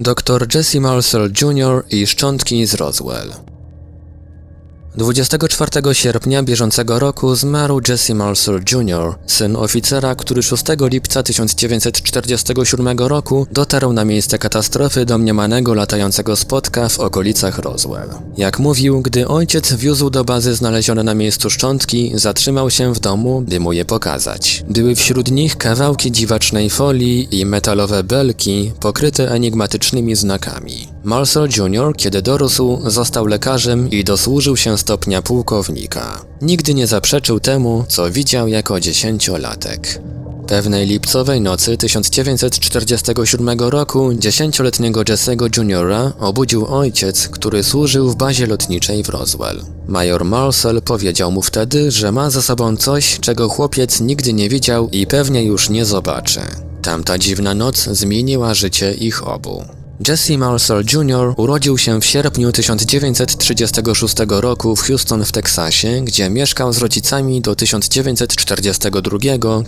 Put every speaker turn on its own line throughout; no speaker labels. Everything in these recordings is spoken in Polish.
Dr Jesse Marcel Jr. i szczątki z Roswell. 24 sierpnia bieżącego roku zmarł Jesse Marcel Jr., syn oficera, który 6 lipca 1947 roku dotarł na miejsce katastrofy domniemanego latającego spotka w okolicach Roswell. Jak mówił, gdy ojciec wiózł do bazy znalezione na miejscu szczątki, zatrzymał się w domu, by mu je pokazać. Były wśród nich kawałki dziwacznej folii i metalowe belki pokryte enigmatycznymi znakami. Marcel Jr., kiedy dorósł, został lekarzem i dosłużył się stopnia pułkownika. Nigdy nie zaprzeczył temu, co widział jako dziesięciolatek. Pewnej lipcowej nocy 1947 roku dziesięcioletniego Jesse'ego Juniora obudził ojciec, który służył w bazie lotniczej w Roswell. Major Marcel powiedział mu wtedy, że ma za sobą coś, czego chłopiec nigdy nie widział i pewnie już nie zobaczy. Tamta dziwna noc zmieniła życie ich obu. Jesse Marcel Jr. urodził się w sierpniu 1936 roku w Houston w Teksasie, gdzie mieszkał z rodzicami do 1942,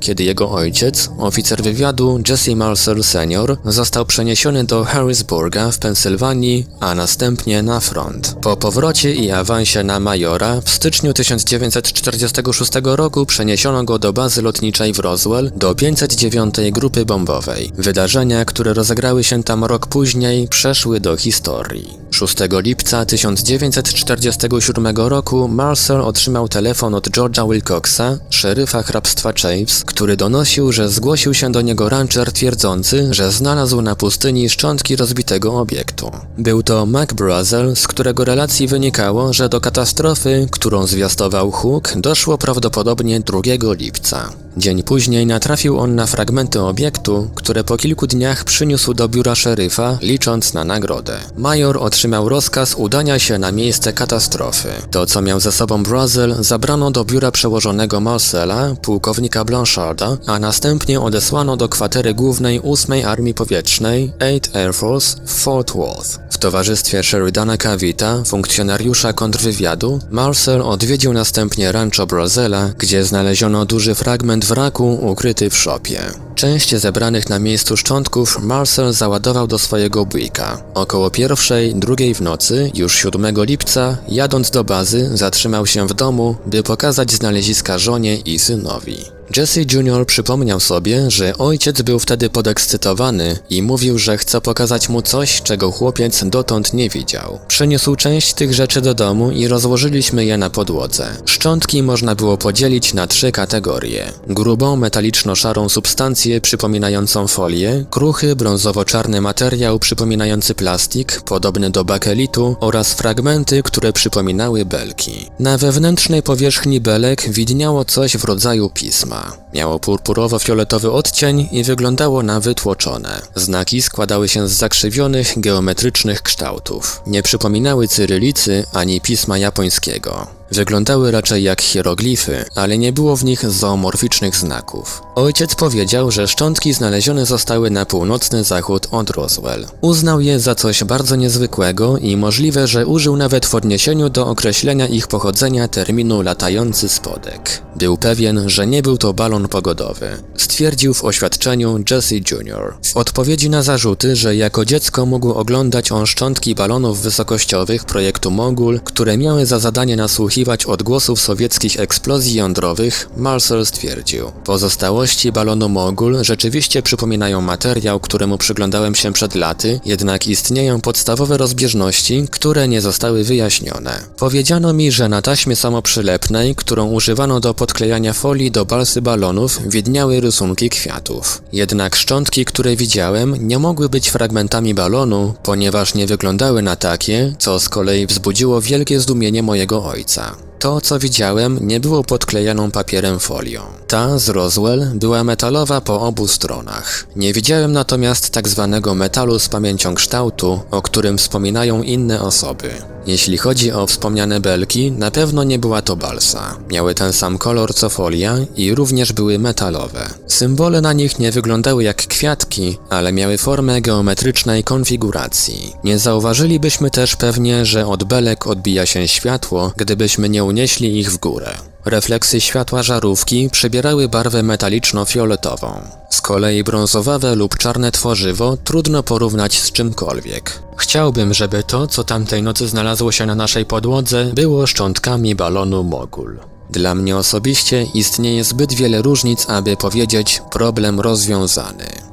kiedy jego ojciec, oficer wywiadu Jesse Marcel Sr., został przeniesiony do Harrisburga w Pensylwanii, a następnie na front. Po powrocie i awansie na majora w styczniu 1946 roku przeniesiono go do bazy lotniczej w Roswell do 509 Grupy Bombowej. Wydarzenia, które rozegrały się tam rok później, przeszły do historii. 6 lipca 1947 roku Marcel otrzymał telefon od George'a Wilcoxa, szeryfa hrabstwa Chaves, który donosił, że zgłosił się do niego rancher twierdzący, że znalazł na pustyni szczątki rozbitego obiektu. Był to Mac Brazel, z którego relacji wynikało, że do katastrofy, którą zwiastował Hook, doszło prawdopodobnie 2 lipca. Dzień później natrafił on na fragmenty obiektu, które po kilku dniach przyniósł do biura szeryfa, licząc na nagrodę. Major otrzymał rozkaz udania się na miejsce katastrofy. To, co miał ze sobą Brazel, zabrano do biura przełożonego Marcela, pułkownika Blancharda, a następnie odesłano do kwatery głównej 8 Armii Powietrznej 8th Air Force w Fort Worth. W towarzystwie Sheridana Cavita, funkcjonariusza kontrwywiadu, Marcel odwiedził następnie rancho Brazela, gdzie znaleziono duży fragment wraku ukryty w szopie. Część zebranych na miejscu szczątków Marcel załadował do swojego bujka. Około pierwszej, drugiej w nocy, już 7 lipca, jadąc do bazy, zatrzymał się w domu, by pokazać znaleziska żonie i synowi. Jesse Jr. przypomniał sobie, że ojciec był wtedy podekscytowany i mówił, że chce pokazać mu coś, czego chłopiec dotąd nie widział. Przyniósł część tych rzeczy do domu i rozłożyliśmy je na podłodze. Szczątki można było podzielić na trzy kategorie. Grubą, metaliczno-szarą substancję przypominającą folię, kruchy, brązowo-czarny materiał przypominający plastik, podobny do bakelitu oraz fragmenty, które przypominały belki. Na wewnętrznej powierzchni belek widniało coś w rodzaju pisma. Miało purpurowo-fioletowy odcień i wyglądało na wytłoczone. Znaki składały się z zakrzywionych, geometrycznych kształtów. Nie przypominały cyrylicy ani pisma japońskiego. Wyglądały raczej jak hieroglify, ale nie było w nich zoomorficznych znaków. Ojciec powiedział, że szczątki znalezione zostały na północny zachód od Roswell. Uznał je za coś bardzo niezwykłego i możliwe, że użył nawet w odniesieniu do określenia ich pochodzenia terminu latający spodek. Był pewien, że nie był to balon pogodowy. Stwierdził w oświadczeniu Jesse Jr. W odpowiedzi na zarzuty, że jako dziecko mógł oglądać on szczątki balonów wysokościowych projektu Mogul, które miały za zadanie nasłuchiwać odgłosów sowieckich eksplozji jądrowych, Marcel stwierdził. Pozostałości balonu Mogul rzeczywiście przypominają materiał, któremu przyglądałem się przed laty, jednak istnieją podstawowe rozbieżności, które nie zostały wyjaśnione. Powiedziano mi, że na taśmie samoprzylepnej, którą używano do podklejania folii do balsy balonów, widniały rysunki kwiatów. Jednak szczątki, które widziałem, nie mogły być fragmentami balonu, ponieważ nie wyglądały na takie, co z kolei wzbudziło wielkie zdumienie mojego ojca. To, co widziałem, nie było podklejaną papierem folią. Ta z Roswell była metalowa po obu stronach. Nie widziałem natomiast tak zwanego metalu z pamięcią kształtu, o którym wspominają inne osoby. Jeśli chodzi o wspomniane belki, na pewno nie była to balsa. Miały ten sam kolor co folia i również były metalowe. Symbole na nich nie wyglądały jak kwiatki, ale miały formę geometrycznej konfiguracji. Nie zauważylibyśmy też pewnie, że od belek odbija się światło, gdybyśmy nie unieśli ich w górę. Refleksy światła żarówki przybierały barwę metaliczno-fioletową. Z kolei brązowawe lub czarne tworzywo trudno porównać z czymkolwiek. Chciałbym, żeby to, co tamtej nocy znalazło się na naszej podłodze, było szczątkami balonu Mogul. Dla mnie osobiście istnieje zbyt wiele różnic, aby powiedzieć problem rozwiązany.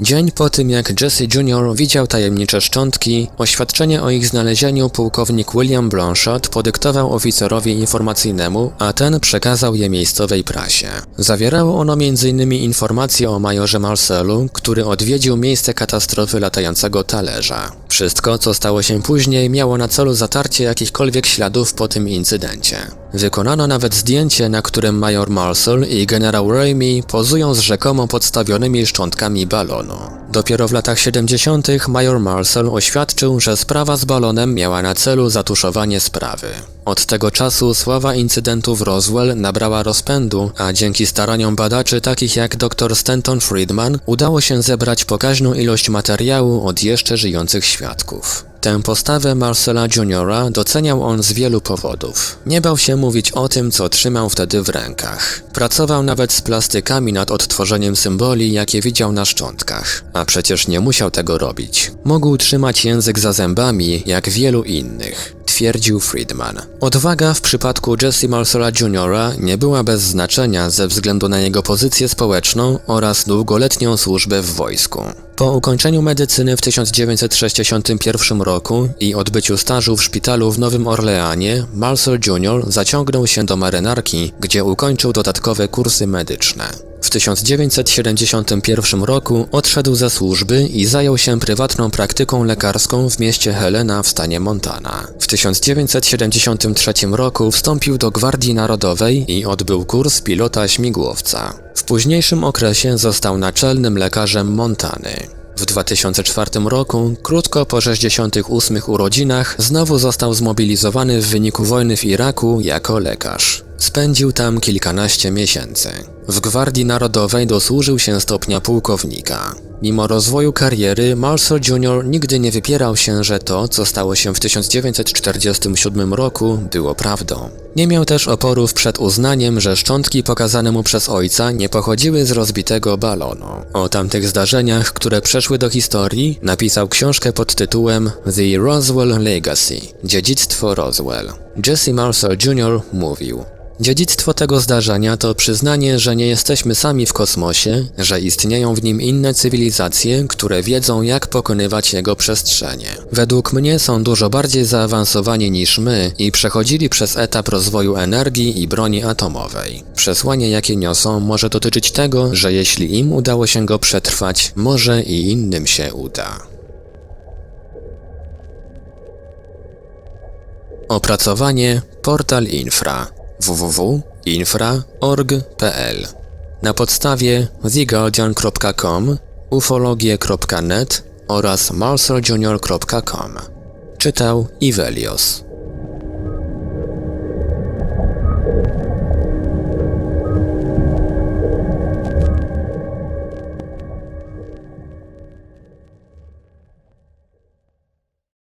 Dzień po tym, jak Jesse Jr. widział tajemnicze szczątki, oświadczenie o ich znalezieniu pułkownik William Blanchard podyktował oficerowi informacyjnemu, a ten przekazał je miejscowej prasie. Zawierało ono m.in. informacje o majorze Marcelu, który odwiedził miejsce katastrofy latającego talerza. Wszystko, co stało się później, miało na celu zatarcie jakichkolwiek śladów po tym incydencie. Wykonano nawet zdjęcie, na którym major Marcel i generał Raimi pozują z rzekomo podstawionymi szczątkami balonu. Dopiero w latach 70. major Marcel oświadczył, że sprawa z balonem miała na celu zatuszowanie sprawy. Od tego czasu sława incydentu w Roswell nabrała rozpędu, a dzięki staraniom badaczy takich jak dr Stanton Friedman udało się zebrać pokaźną ilość materiału od jeszcze żyjących świadków. Tę postawę Marcela Juniora doceniał on z wielu powodów. Nie bał się mówić o tym, co trzymał wtedy w rękach. Pracował nawet z plastykami nad odtworzeniem symboli, jakie widział na szczątkach. A przecież nie musiał tego robić. Mógł trzymać język za zębami, jak wielu innych twierdził Friedman. Odwaga w przypadku Jesse Marcela Jr. nie była bez znaczenia ze względu na jego pozycję społeczną oraz długoletnią służbę w wojsku. Po ukończeniu medycyny w 1961 roku i odbyciu stażu w szpitalu w Nowym Orleanie, Marcel Jr. zaciągnął się do marynarki, gdzie ukończył dodatkowe kursy medyczne. W 1971 roku odszedł ze służby i zajął się prywatną praktyką lekarską w mieście Helena w stanie Montana. W 1973 roku wstąpił do Gwardii Narodowej i odbył kurs pilota śmigłowca. W późniejszym okresie został naczelnym lekarzem Montany. W 2004 roku, krótko po 68 urodzinach, znowu został zmobilizowany w wyniku wojny w Iraku jako lekarz. Spędził tam kilkanaście miesięcy. W Gwardii Narodowej dosłużył się stopnia pułkownika. Mimo rozwoju kariery, Marcel Jr. nigdy nie wypierał się, że to, co stało się w 1947 roku, było prawdą. Nie miał też oporów przed uznaniem, że szczątki pokazane mu przez ojca nie pochodziły z rozbitego balonu. O tamtych zdarzeniach, które przeszły do historii, napisał książkę pod tytułem The Roswell Legacy – Dziedzictwo Roswell. Jesse Marcel Jr. mówił Dziedzictwo tego zdarzenia to przyznanie, że nie jesteśmy sami w kosmosie, że istnieją w nim inne cywilizacje, które wiedzą jak pokonywać jego przestrzenie. Według mnie są dużo bardziej zaawansowani niż my i przechodzili przez etap rozwoju energii i broni atomowej. Przesłanie jakie niosą może dotyczyć tego, że jeśli im udało się go przetrwać, może i innym się uda. Opracowanie Portal Infra www.infra.org.pl Na podstawie theguardian.com, ufologie.net oraz marceljunior.com Czytał Ivelios